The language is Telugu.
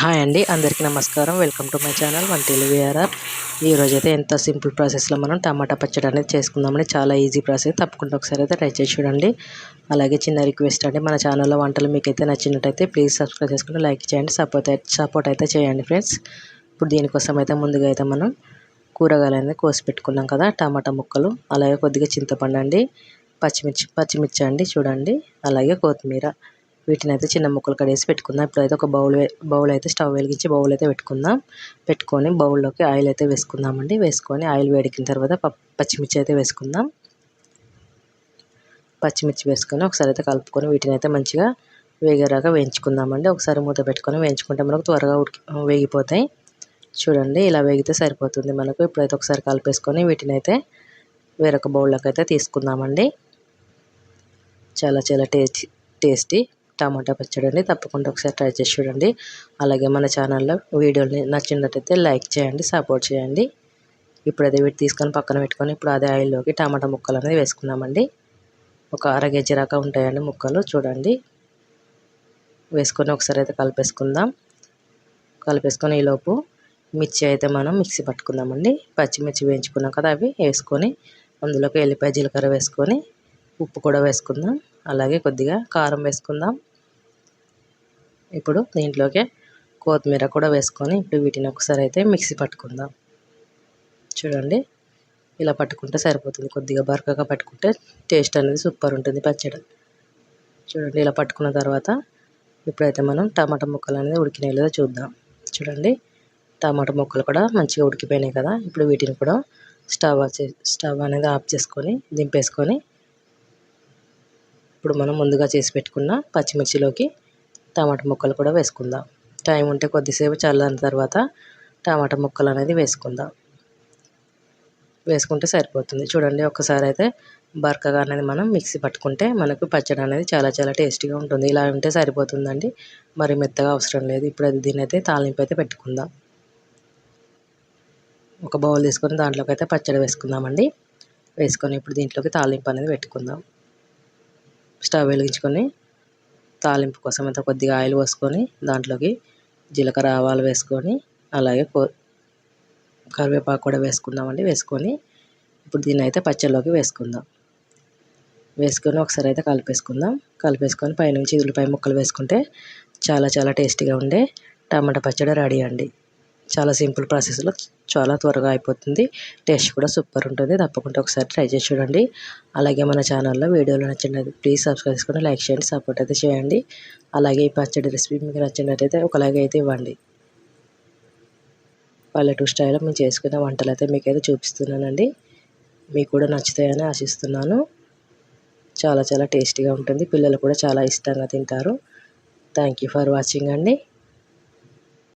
హాయ్ అండి అందరికీ నమస్కారం. Welcome to my channel one V R R. ఈరోజు అయితే ఎంత సింపుల్ ప్రాసెస్లో మనం టమాటా పచ్చడి అనేది చేసుకుందామని చాలా ఈజీ ప్రాసెస్. తప్పకుండా ఒకసారి అయితే ట్రై చేసి చూడండి. అలాగే చిన్న రిక్వెస్ట్ అండి మన ఛానల్లో వంటలు మీకు అయితే నచ్చినట్టయితే ప్లీజ్ సబ్స్క్రైబ్ చేసుకుని లైక్ చేయండి సపోర్ట్ సపోర్ట్ అయితే చేయండి ఫ్రెండ్స్. ఇప్పుడు దీనికోసం అయితే ముందుగా అయితే మనం కూరగాయలు అనేది కోసి పెట్టుకున్నాం కదా టమాటా ముక్కలు అలాగే కొద్దిగా చింతపండు అండి పచ్చిమిర్చి పచ్చిమిర్చి అండి చూడండి అలాగే కొత్తిమీర. వీటిని అయితే చిన్న ముక్కలు కడేసి పెట్టుకుందాం. ఇప్పుడైతే ఒక బౌల్ బౌల్ అయితే స్టవ్ వెలిగించి బౌల్ అయితే పెట్టుకుందాం. పెట్టుకొని బౌల్లోకి ఆయిల్ అయితే వేసుకుందామండి. వేసుకొని ఆయిల్ వేడికిన తర్వాత పచ్చిమిర్చి అయితే వేసుకుందాం. పచ్చిమిర్చి వేసుకొని ఒకసారి అయితే కలుపుకొని వీటిని అయితే మంచిగా వేగేరాగా వేయించుకుందామండి. ఒకసారి మూత పెట్టుకొని వేయించుకుంటే మనకు త్వరగా ఉడికి వేగిపోతాయి. చూడండి ఇలా వేగితే సరిపోతుంది మనకు. ఇప్పుడైతే ఒకసారి కలిపేసుకొని వీటిని అయితే వేరొక బౌల్లోకి అయితే తీసుకుందామండి. చాలా చాలా టేస్టీ టేస్టీ టమాటా పచ్చడి అండి తప్పకుండా ఒకసారి ట్రై చేసి చూడండి. అలాగే మన ఛానల్లో వీడియోని నచ్చినట్టయితే లైక్ చేయండి సపోర్ట్ చేయండి. ఇప్పుడు అదే వీటి తీసుకొని పక్కన పెట్టుకొని ఇప్పుడు అదే ఆయిల్లోకి టమాటా ముక్కలు అనేది వేసుకుందామండి. ఒక అర కేజీ ఉంటాయండి ముక్కలు చూడండి. వేసుకొని ఒకసారి అయితే కలిపేసుకుందాం. కలిపేసుకొని ఈలోపు మిర్చి అయితే మనం మిక్సీ పట్టుకుందామండి. పచ్చిమిర్చి వేయించుకున్నాం కదా అవి వేసుకొని అందులోకి ఎల్లిపాయ జీలకర్ర వేసుకొని ఉప్పు కూడా వేసుకుందాం. అలాగే కొద్దిగా కారం వేసుకుందాం. ఇప్పుడు దీంట్లోకి కొత్తిమీర కూడా వేసుకొని ఇప్పుడు వీటిని ఒకసారి అయితే మిక్సీ పట్టుకుందాం. చూడండి ఇలా పట్టుకుంటే సరిపోతుంది. కొద్దిగా బరకగా పట్టుకుంటే టేస్ట్ అనేది సూపర్ ఉంటుంది పచ్చడి. చూడండి ఇలా పట్టుకున్న తర్వాత ఇప్పుడైతే మనం టమాటా ముక్కలు అనేది ఉడికినాయి లేదో చూద్దాం. చూడండి టమాటా ముక్కలు కూడా మంచిగా ఉడికిపోయినాయి కదా. ఇప్పుడు వీటిని కూడా స్టవ్ స్టవ్ అనేది ఆఫ్ చేసుకొని దింపేసుకొని ఇప్పుడు మనం ముందుగా చేసి పెట్టుకున్న పచ్చిమిర్చిలోకి టమాటా ముక్కలు కూడా వేసుకుందాం. టైం ఉంటే కొద్దిసేపు చల్లని తర్వాత టమాటా ముక్కలు అనేది వేసుకుందాం. వేసుకుంటే సరిపోతుంది. చూడండి ఒక్కసారి అయితే బరకగా అనేది మనం మిక్సీ పట్టుకుంటే మనకు పచ్చడి అనేది చాలా చాలా టేస్టీగా ఉంటుంది. ఇలా ఉంటే సరిపోతుందండి. మరి మెత్తగా అవసరం లేదు. ఇప్పుడు అది దీని అయితే తాలింపు అయితే పెట్టుకుందాం. ఒక బౌల్ తీసుకొని దాంట్లోకి అయితే పచ్చడి వేసుకుందామండి. వేసుకొని ఇప్పుడు దీంట్లోకి తాలింపు అనేది పెట్టుకుందాం. స్టవ్ వెలిగించుకొని తాలింపు కోసం అయితే కొద్దిగా ఆయిల్ పోసుకొని దాంట్లోకి జీలకర్ర ఆవాలు వేసుకొని అలాగే కరివేపాకు కూడా వేసుకుందామండి. వేసుకొని ఇప్పుడు దీన్ని అయితే పచ్చళ్ళలోకి వేసుకుందాం. వేసుకొని ఒకసారి అయితే కలిపేసుకుందాం. కలిపేసుకొని పైనుంచి ఉల్లిపాయ ముక్కలు వేసుకుంటే చాలా చాలా టేస్టీగా ఉండే టమాటా పచ్చడి రెడీ అండి. చాలా సింపుల్ ప్రాసెస్లో చాలా త్వరగా అయిపోతుంది. టేస్ట్ కూడా సూపర్ ఉంటుంది. తప్పకుండా ఒకసారి ట్రై చేసి చూడండి. అలాగే మన ఛానల్లో వీడియోలు నచ్చినట్టు ప్లీజ్ సబ్స్క్రైబ్ చేసుకుని లైక్ చేయండి. సపోర్ట్ అయితే చేయండి. అలాగే ఈ పచ్చడి రెసిపీ మీకు నచ్చినట్టయితే ఒకలాగే అయితే ఇవ్వండి. పల్లెటూరు స్టైల్లో మేము చేసుకున్న వంటలు అయితే మీకైతే చూపిస్తున్నానండి. మీకు కూడా నచ్చుతాయని ఆశిస్తున్నాను. చాలా చాలా టేస్టీగా ఉంటుంది. పిల్లలు కూడా చాలా ఇష్టంగా తింటారు. థ్యాంక్ యూ ఫర్ వాచింగ్ అండి.